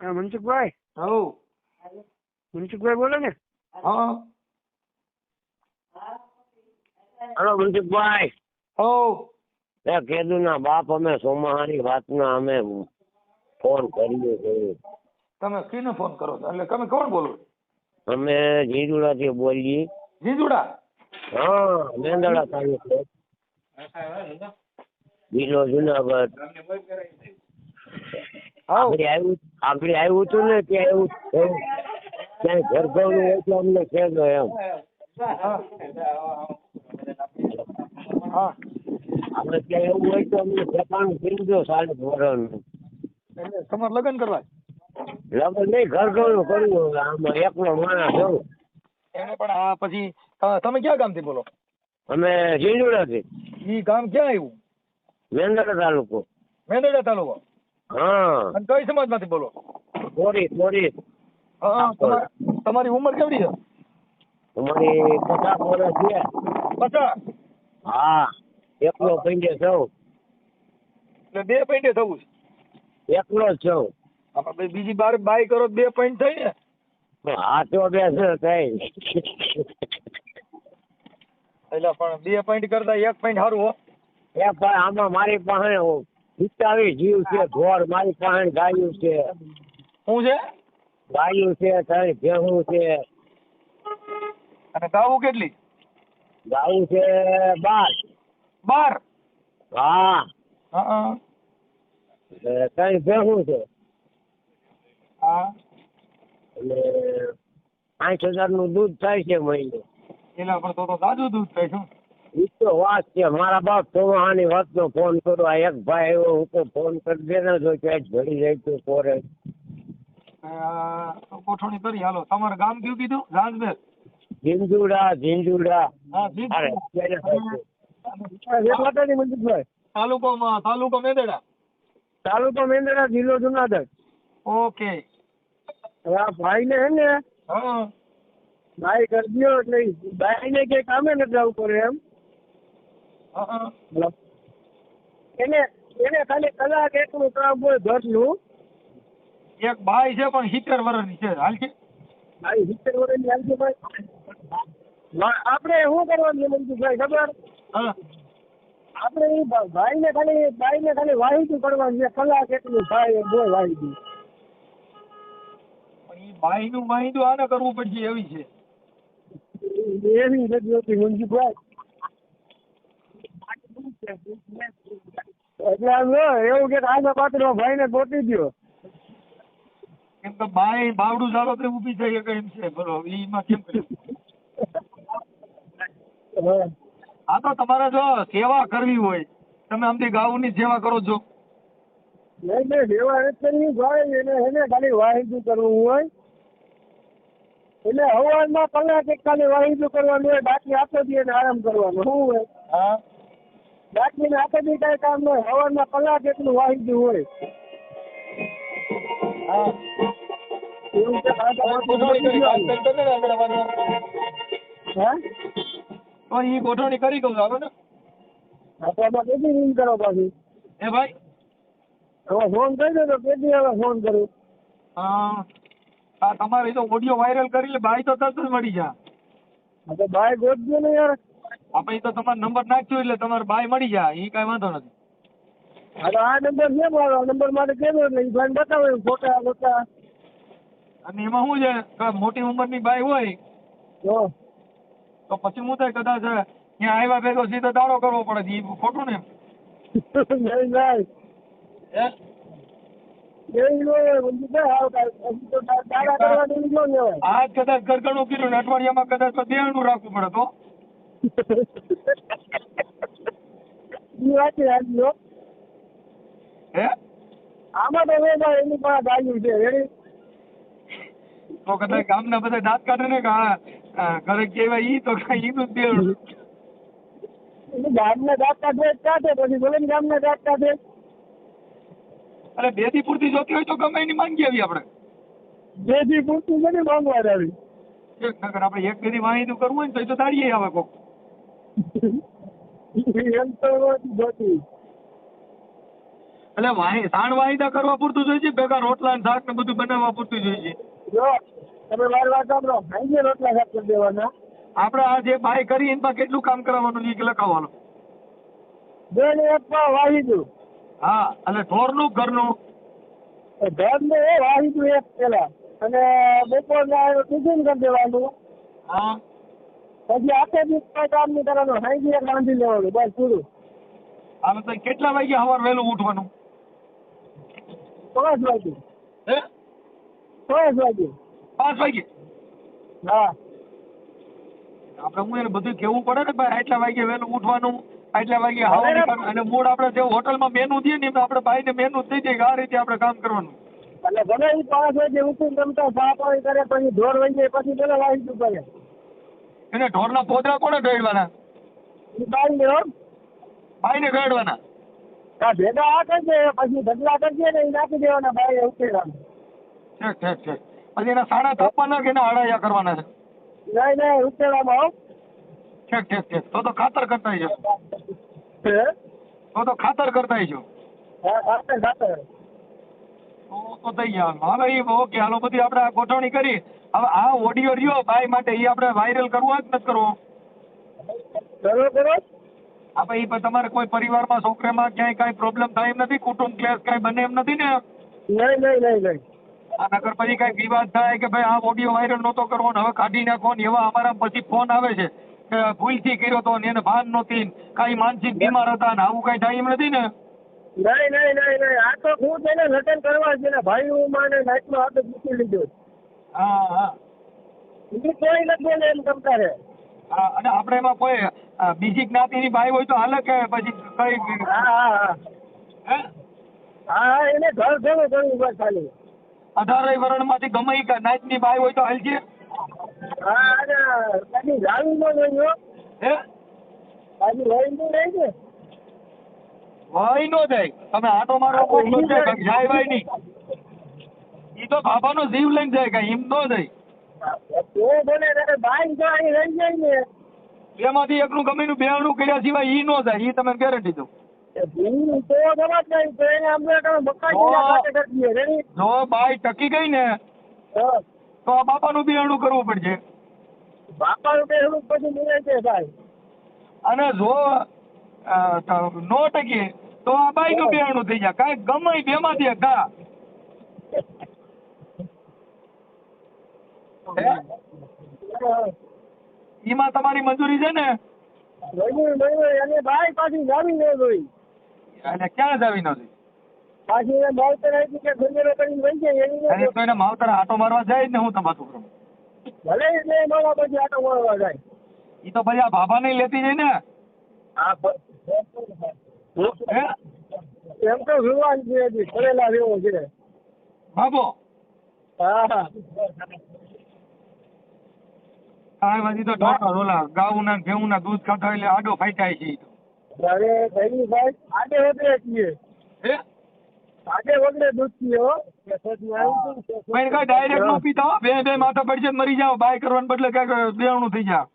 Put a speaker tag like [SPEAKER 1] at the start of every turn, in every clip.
[SPEAKER 1] હા મનસુખભાઈ?
[SPEAKER 2] હવ
[SPEAKER 1] મનસુખભાઈ બોલો ને?
[SPEAKER 2] હા
[SPEAKER 3] હલો મનસુખભાઈ.
[SPEAKER 2] હવ
[SPEAKER 3] એ કેદુ ના બાપ અમે સોમાહાની વાતના અમે ફોન કર્યો છે
[SPEAKER 2] તમે કીને ફોન કરો છો? એટલે તમે કોણ બોલો
[SPEAKER 3] અમે જીજુડાથી બોલીએ.
[SPEAKER 2] જીજુડા
[SPEAKER 3] હા મેંદડા તાલુકો. જિલ્લો જુનાગઢ. આગળ આવ્યું આગળ આવ્યું હતું ને ત્યાં એવું થયું. અમને એમ. આપણે ત્યાં એવું હોય તો અમને ઠેકાણું કીધો સાડી વર્ષનું.
[SPEAKER 2] તમારે લગ્ન કરવા?
[SPEAKER 3] લગન નહીં ઘરઘરનું કરવું કર્યું આમાં એકલો માણસ
[SPEAKER 2] એને પણ આ પછી તમે ક્યાં ગામથી બોલો?
[SPEAKER 3] અમે
[SPEAKER 2] ઈ ગામ ક્યાં આવ્યું?
[SPEAKER 3] મેંદડા તાલુકો.
[SPEAKER 2] મેંદરડા તાલુકો.
[SPEAKER 3] હા.
[SPEAKER 2] અને કઈ સમાજમાંથી બોલો.
[SPEAKER 3] થોડી
[SPEAKER 2] હા, તમાર- તમારી ઉંમર કેવડી છે?
[SPEAKER 3] અમારી પચાસ વર્ષ છે.
[SPEAKER 2] પચાસ?
[SPEAKER 3] હા એકલો પૈંડે
[SPEAKER 2] એટલે બે પોઈન્ટે થવું છે?
[SPEAKER 3] એકલો જ છું
[SPEAKER 2] આપણે ભાઈ બીજી બાર બાય કરો બે પોઈન્ટ થઈ ને?
[SPEAKER 3] હા તો બે છે કઈ
[SPEAKER 2] એટલે પણ બે પોઈન્ટ કરતા એક પોઈન્ટ સારું હો.
[SPEAKER 3] એ પણ આમાં મારી પાસે પિસ્તાવી જીવ છે ઘોડ મારી પાસે ગાયું છે.
[SPEAKER 2] શું છે?
[SPEAKER 3] ગાયું છે ત્રણ ભેહું છે.
[SPEAKER 2] અને ગાવું કેટલી?
[SPEAKER 3] ગાયું છે બાર.
[SPEAKER 2] બાર?
[SPEAKER 3] હા. ત્રણ ભેહું છે.
[SPEAKER 2] હા.
[SPEAKER 3] એટલે પાંચ હજારનું દૂધ થાય છે મહિને.
[SPEAKER 2] એના પર તો તાજું દૂધ થાય શું
[SPEAKER 3] ઈ તો વાત છે. મારા બાપ ચોમાહાની વાતનો ફોન કરો આ એક ભાઈ આવ્યો હું તો ફોન કરી દે ને જો ક્યાંક ભરી જાય તો કોરે
[SPEAKER 2] ગોઠવણી કરી. હાલો તમારું ગામ કયું કીધું? રાજમેર
[SPEAKER 3] ઝીંઝુડા ઝીંઝુડા.
[SPEAKER 1] માતાજી મનસુખભાઈ
[SPEAKER 2] તાલુકોમાં તાલુકો મેંદડા.
[SPEAKER 1] તાલુકો મેંદડા જિલ્લો જુનાગઢ.
[SPEAKER 2] ઓકે.
[SPEAKER 1] આ ભાઈ ને હે ને
[SPEAKER 2] હા.
[SPEAKER 1] ભાઈ કરી દો એટલે ભાઈ ને કે કામે નથી જવું પડે એમ.
[SPEAKER 2] હા
[SPEAKER 1] એને એને ખાલી કલાક એકનું કામ હોય ઘરનું.
[SPEAKER 2] એક બાઈ છે પણ સિત્તેર વર્ષની છે. હાલ છે?
[SPEAKER 1] સિત્તેર વર્ષની હાલશે ભાઈ. આપણે શું કરવાનું મનસુખભાઈ ખબર?
[SPEAKER 2] હા.
[SPEAKER 1] આપણે ભાઈ ને ખાલી ભાઈ ને ખાલી વાહિતું કરવાનું છે. કલાક એટલું ભાઈ બોય વાહિતું
[SPEAKER 2] ભાઈ નું વાહિતું આને કરવું પડશે એવી છે.
[SPEAKER 1] એવી નથી હોતી મનસુખભાઈ એટલે એવું કે આને પાત્ર ભાઈ ને ગોતી દો
[SPEAKER 2] કેમ કે ભાઈ બાવડું ચાલો તો ઊભી થઈ શકે એમ છે બરો એમાં કેમ કર્યું
[SPEAKER 1] હા.
[SPEAKER 2] તો તમારે જો સેવા કરવી હોય તમે આમથી ગાઉની સેવા કરો છો.
[SPEAKER 1] નહીં નહીં સેવા એ કરવી ભાઈ એને એને ખાલી વાહિતું કરવું હોય. એટલે હવારમાં કલાક એક ખાલી વાહિતું કરવાનું હોય બાકી આપો દઈએ આરામ કરવાનો. શું હોય?
[SPEAKER 2] હા.
[SPEAKER 1] બાકી આખો બી કઈ કામ ન હોય હવારમાં કલાક એટલું વાહી ગયું હોય.
[SPEAKER 2] હા.
[SPEAKER 1] એવું છે
[SPEAKER 2] ગોઠવણી કરી.
[SPEAKER 1] હા?
[SPEAKER 2] ઈ ગોઠવણી કહું હાલો ને?
[SPEAKER 1] હા, કેટલી ring કરો પાછી?
[SPEAKER 2] એ ભાઈ?
[SPEAKER 1] હવે ફોન કરી દો તો કેટલી હવે ફોન કરું?
[SPEAKER 2] હા. આ તમારે તો ઓડિયો વાયરલ કરી લે ભાઈ તો તરત જ મળી જા.
[SPEAKER 1] તો ભાઈ ગોતજો ને યાર.
[SPEAKER 2] આપણે તો તમારો નંબર નાખ્યો એટલે તમારે ભાઈ મળી જાય એ કાંઈ વાંધો નથી.
[SPEAKER 1] હા તો આ નંબર કેમ આવ્યો નંબર માટે કેમ એટલે એ ભાઈ બતાવે ફોટા ફોટા
[SPEAKER 2] અને એમાં શું છે કે મોટી ઉંમરની બાઈ હોય તો પછી હું થાય કદાચ ત્યાં આવ્યા ભેગો સીધો દાડો કરવો પડે એ ખોટું ને
[SPEAKER 1] નહીં
[SPEAKER 2] હે?
[SPEAKER 1] હાવ
[SPEAKER 2] આજ કદાચ ગરગણું કર્યું ને અઠવાડિયામાં કદાચ તો દેણું રાખવું પડે તો.
[SPEAKER 1] વાત આજની હે? આમાં તો ભાઈ એની પાસે ગાયું છે રેડી?
[SPEAKER 2] તો કદાચ ગામના બધા દાંત કાઢે ને ઘરે કહેવાય ઈ તો કાંઈ ઈનું
[SPEAKER 1] દેવ. ગામના દાંત કાઢે કાઢે પછી ભલે ને ગામના દાંત કાઢે.
[SPEAKER 2] અરે બેથી પૂરતી જોતી હોય તો ગમે એની માંગી આવી આપણે.
[SPEAKER 1] જેથી પૂરતું છે ને માંગવા આવી
[SPEAKER 2] એક નગર આપણે એક બેની વાહિતું કરવું હોય ને તો એ તો દાડીએ આવે કોક. એટલે વાહી સાણ વાહિદા કરવા પૂરતું જોઈએ છે ભેગા રોટલા શાક ને બધું બનાવવા પૂરતું જોઈએ છે?
[SPEAKER 1] તમે વાર વાત સાંભળો. સાંજે રોટલા શાક કરી દેવાના.
[SPEAKER 2] આપણે આ જે બાય કરી એમાં કેટલું કામ કરાવવાનું છે? લખાવવાનું.
[SPEAKER 1] બે ને એક પણ વાહી દઉં
[SPEAKER 2] હા અને ઢોરનું ઘરનું?
[SPEAKER 1] ઘરનું એ વાહી દઉં એક પેલા. અને બપોરના ટિફિન કરી દેવાનું.
[SPEAKER 2] હા.
[SPEAKER 1] પછી કઈ કામ નહીં કરવાનું. સાંજે એક રાંધી લેવાનું. બસ પૂરું.
[SPEAKER 2] હાલો તો કેટલા વાગે સવાર વહેલું ઉઠવાનું?
[SPEAKER 1] પાંચ વાગે.
[SPEAKER 2] હે?
[SPEAKER 1] પાંચ વાગે.
[SPEAKER 2] પાંચ વાગે?
[SPEAKER 1] હા.
[SPEAKER 2] આપણે હું એને બધું કેવું પડે ને ભાઈ આટલા વાગે વહેલું ઉઠવાનું આટલા વાગે હવા અને મૂળ આપણે જે હોટલમાં મેનુ દઈએ ને આપણે ભાઈને મેનુ થઈ જાય આ રીતે આપણે કામ કરવાનું.
[SPEAKER 1] એટલે ભલે પાસ પાંચ વાગે ઉઠીને રમતા ચા પાણી કરે પછી ઢોર વહી જાય પછી પેલા લાવી દઉં કરે
[SPEAKER 2] એને ઢોરના પોદરા કોને ઢળવાના
[SPEAKER 1] ઈ ને હો.
[SPEAKER 2] ભાઈને ઢળવાના
[SPEAKER 1] આ ભેગા આ કરજે પછી ઢગલા કરજે ને નાખી દેવાના ભાઈ ઉકેલાનું.
[SPEAKER 2] ઠીક ઠીક ઠીક. પછી એના સાડા તાપવાના કે એના હળાયા કરવાના છે?
[SPEAKER 1] નહીં નહીં ઉકેલામાં હો.
[SPEAKER 2] ઠીક ઠીક ઠીક. તો તો ખાતર કરતા હશો તો તો ખાતર કરતા હશો
[SPEAKER 1] હા ખાતર ખાતર.
[SPEAKER 2] તો થઈ ગયા હાલો એ ઓકે હાલો બધી આપણે ગોઠવણી કરી. હવે આ ઓડિયો રહ્યો ભાઈ માટે એ આપણે વાયરલ કરવો જ નથી કરવો?
[SPEAKER 1] કરો કરો.
[SPEAKER 2] આપણે એ તમારે કોઈ પરિવારમાં છોકરામાં ક્યાંય કાંઈ પ્રોબ્લેમ થાય એમ નથી કુટુંબ ક્લેશ કાંઈ બને એમ નથી ને?
[SPEAKER 1] નહીં નહીં નહીં નહીં.
[SPEAKER 2] આ નગર પછી કાંઈ વિવાદ થાય કે ભાઈ આ ઓડિયો વાયરલ નહોતો કરવો ને હવે કાઢી નાખો ને એવા અમારા પછી ફોન આવે છે કે ભૂલથી કર્યો તો ને એને ભાન નહોતી કાંઈ માનસિક બીમાર હતા ને આવું કાંઈ થાય એમ નથી ને?
[SPEAKER 1] નહીં નહીં નહીં નહીં. આ તો હું તેને લટન કરવા છે ને ભાઈ હું માને નાઇટમાં આપણે મૂકી લીધો.
[SPEAKER 2] હા હા.
[SPEAKER 1] બીજું કોઈ નથી એને એમ કરતા રે
[SPEAKER 2] અને આપણે એમાં કોઈ બીજી જ્ઞાતિની બાઈ હોય તો હાલે કે પછી કઈ
[SPEAKER 1] હા હા હા.
[SPEAKER 2] હે?
[SPEAKER 1] એને ઘર ઘણું ચાલી બસ ખાલી
[SPEAKER 2] અઢારેય વર્ણમાંથી ગમે એ નાતની બાઈ હોય તો હાલજે
[SPEAKER 1] હા અને કદી જાવી નો જોયું હે. પાછી લઈ નું નહીં છે.
[SPEAKER 2] હોય નો જાય. તમે આટો મારો કાંઈ જાય વાય નહીં. ઈ તો બાપાનો જીવ લઈને જાય કઈ એમ નો
[SPEAKER 1] તો બોલે તારે બાઈ જો અહીં રહી જાય ને.
[SPEAKER 2] બેમાંથી એકનું ગમે નું બેહણું કર્યા સિવાય ઈ નો જાય ઈ તમે ગેરંટી દઉં.
[SPEAKER 1] એ જ નહીં
[SPEAKER 2] બાઈ ટકી ગઈ ને તો આ બાપાનું બેહણું કરવું પડશે.
[SPEAKER 1] બાપાનું તો પછી છે ભાઈ.
[SPEAKER 2] અને જો નો ટકી તો આ બાઈનું બેહણું થઈ જાય. કાંઈ ગમે બેમાંથી એક ઈમાં તમારી મંજૂરી છે ને?
[SPEAKER 1] મજૂર મજૂર અને બાઈ પાછી જાવી ન જોઈ.
[SPEAKER 2] અને ક્યાં જાવી
[SPEAKER 1] પાછી એને માવતર આપી કે ગુંજરો કરીને વહી જાય એની
[SPEAKER 2] અને તો એને માવતર આટો મારવા જાય ને હું તમારું કરું
[SPEAKER 1] ભલે એટલે મારા પછી આટો મારવા જાય.
[SPEAKER 2] ઈ તો ભાઈ આ ભાભા નહીં લેતી જાય ને?
[SPEAKER 1] હા
[SPEAKER 2] હે?
[SPEAKER 1] એમ તો ભગવાન છે હજી જેવો છે. હા હા.
[SPEAKER 2] આ બધી તો ઢોર ઓલા ગાઉના ના દૂધ ખાતા એટલે આડો ફાઈટાય છે
[SPEAKER 1] અરે ભાઈ ભાઈ આડે વગડે છીએ.
[SPEAKER 2] હે?
[SPEAKER 1] આડે વગડે દૂધ પીઓ ને
[SPEAKER 2] પણ કઈ ડાયરેક્ટ નો પીતા હો. બે બે માથા પડશે ને મરી જાવ બાય કરવાને બદલે કઈ દેવાનું થઈ જાય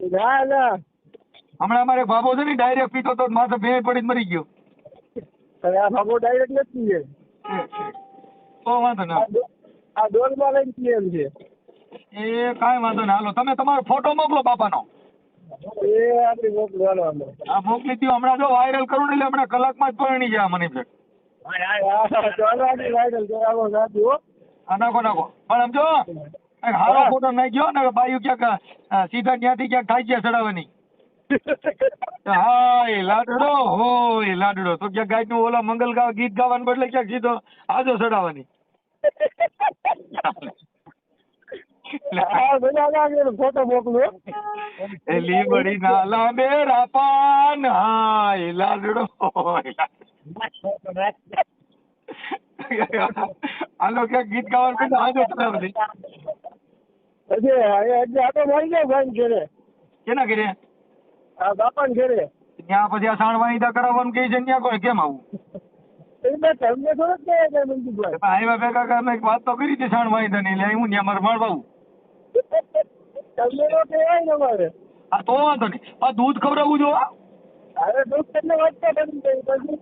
[SPEAKER 1] ના ના.
[SPEAKER 2] હમણાં અમારે બાબો છે ને ડાયરેક્ટ પીતો તો માથે ભે પડી મરી ગયો.
[SPEAKER 1] આ બાબો ડાયરેક્ટ નથી
[SPEAKER 2] પીએ. તો વાંધો ના
[SPEAKER 1] આ ડોલમાં લઈને છીએ છે.
[SPEAKER 2] એ કાંઈ વાંધો નહીં. હાલો તમે તમારો ફોટો મોકલો બાપાનો.
[SPEAKER 1] એ આપણી
[SPEAKER 2] આ મોકલી દો હમણાં જો વાયરલ કરું ને એટલે હમણાં કલાકમાં જ પરણી જાય મને નાખો નાખો. પણ હારો ફોટો ને બાયું ક્યાંક સીધા ત્યાંથી ક્યાંક થાય છે ચડાવવાની. હાય લાડડો હોય લાડડો. તો ક્યાંક ગાયનું ઓલા મંગલ ગાવા ગીત ગાવાનું બદલે ક્યાંક સીધો આજો ચડાવવાની.
[SPEAKER 1] ફોટો મોકલો.
[SPEAKER 2] એ લીબડી ના લાંબે પાન હાય લાડડો હોય. ક્યાંક ગીત ગાવાનું બદલે આજો ચડાવવાની
[SPEAKER 1] પછી એટલે આટો મારી જાય ભાઈ ઘરે.
[SPEAKER 2] કેના ઘરે?
[SPEAKER 1] આ બાપાને ઘરે.
[SPEAKER 2] ત્યાં પછી આ સાણ વાહિદા કરાવવાનું કહે છે ત્યાં કોઈ કેમ આવું?
[SPEAKER 1] તમને થોડુંક કહે છે મંજુભાઈ.
[SPEAKER 2] આવ્યા ભેગા એક વાત તો કરી હતી સાણ વાહિદા ની એટલે હું ત્યાં મારે મળવાવું
[SPEAKER 1] તમને તો કહેવાય ને મારે
[SPEAKER 2] હા તો વાંધો નહીં. આ દૂધ ખવડાવવું જો
[SPEAKER 1] અરે દૂધ એટલે વાંચતા પછી?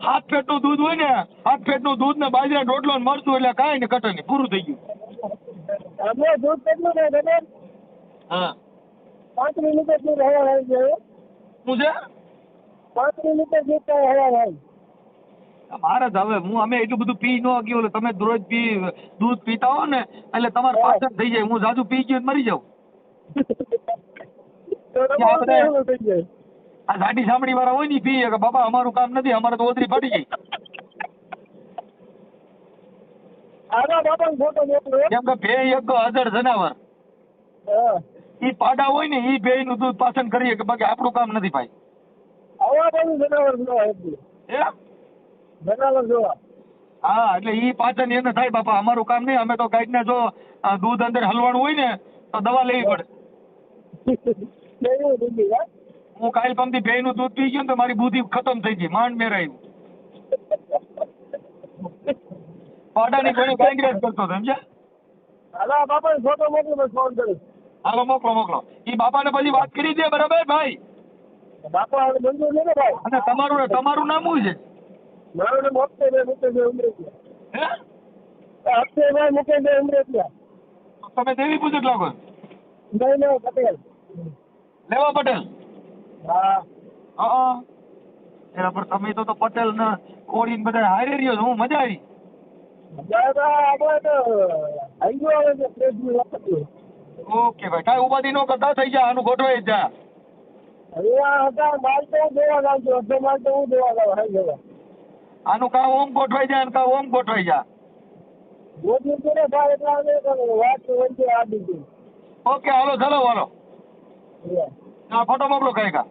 [SPEAKER 2] હાથ પેટનું દૂધ હોય ને હાથ પેટનું દૂધ ને બાજરા રોટલો ને મરચું એટલે કાંઈ ને કટે નહીં પૂરું થઈ ગયું.
[SPEAKER 1] અમે દૂધ કેટલું ને ખબર
[SPEAKER 2] હા.
[SPEAKER 1] પાંચ મિનિટ આવી ગયું
[SPEAKER 2] શું છે?
[SPEAKER 1] પાંચ મિનિટ હવા આવી
[SPEAKER 2] મારે જ હવે હું અમે એટલું બધું પી ન ગયો એટલે તમે રોજ પી દૂધ પીતા હો ને એટલે તમારે પાચન થઈ જાય. હું જાજુ પી ગયો મરી જાઉં.
[SPEAKER 1] જાય.
[SPEAKER 2] આ સાડી સાંભળી વાળા હોય ને પીએ કે બાબા અમારું કામ નથી અમારે તો ઓતરી
[SPEAKER 1] પડી મોકલો
[SPEAKER 2] કેમ કે ભે એક હજાર જનાવર. ઈ પાડા હોય ને ઈ ભે નું દૂધ પાચન કરીએ કે બાકી આપણું કામ નથી ભાઈ.
[SPEAKER 1] આવા જનાવર જોવા
[SPEAKER 2] હે
[SPEAKER 1] જોવા
[SPEAKER 2] હા એટલે ઈ પાચન એને થાય બાપા અમારું કામ નહીં અમે તો ગાઈડને જો આ દૂધ અંદર હલવાનું હોય ને તો દવા લેવી પડે. હું? કાલ પમથી ભેયનું દૂધ પી ગયું ને તો મારી બુદ્ધિ ખતમ થઈ ગઈ માંડ મેરાયું પાડાની ઘણી કાંગ્રેસ કરતો સમજ્યા?
[SPEAKER 1] હાલો બાપાને ફોટો મોકલો ફોન કર્યો.
[SPEAKER 2] હાલો મોકલો મોકલો. ઈ બાપાને પછી વાત કરી દે બરાબર ભાઈ?
[SPEAKER 1] બાપા મંજૂર નહીં ને ભાઈ?
[SPEAKER 2] અને તમારું તમારું નામ શું છે?
[SPEAKER 1] મારું નામ અક્ષયભાઈ મુકેશભાઈ ઉમરેટિયા
[SPEAKER 2] હે?
[SPEAKER 1] અક્ષયભાઈ મુકેશભાઈ ઉમરેટિયા
[SPEAKER 2] તમે દેવી પૂજક લાગો.
[SPEAKER 1] નહીં નહીં પટેલ.
[SPEAKER 2] લેવા પટેલ?
[SPEAKER 1] હા.
[SPEAKER 2] હા એના પર તમે તો તો પટેલ ને કોળી ને બધા હારે રહ્યો હું મજા આવી. ઓકે ભાઈ કાંઈ ઉપાધિ ન કરતા થઈ જાય આનું ગોઠવાઈ જ જા.
[SPEAKER 1] અહીંયા હતા માલ તો હું જોવા જાઉં અડધો માલ તો હું દેવા જાઉં હાઈ જવા
[SPEAKER 2] આનું કા ઓમ ગોઠવાઈ જાય અને કામ ઓમ ગોઠવાઈ જા ઓકે હાલો ચાલો વાલો. ફોટો મોકલો કઈ કા.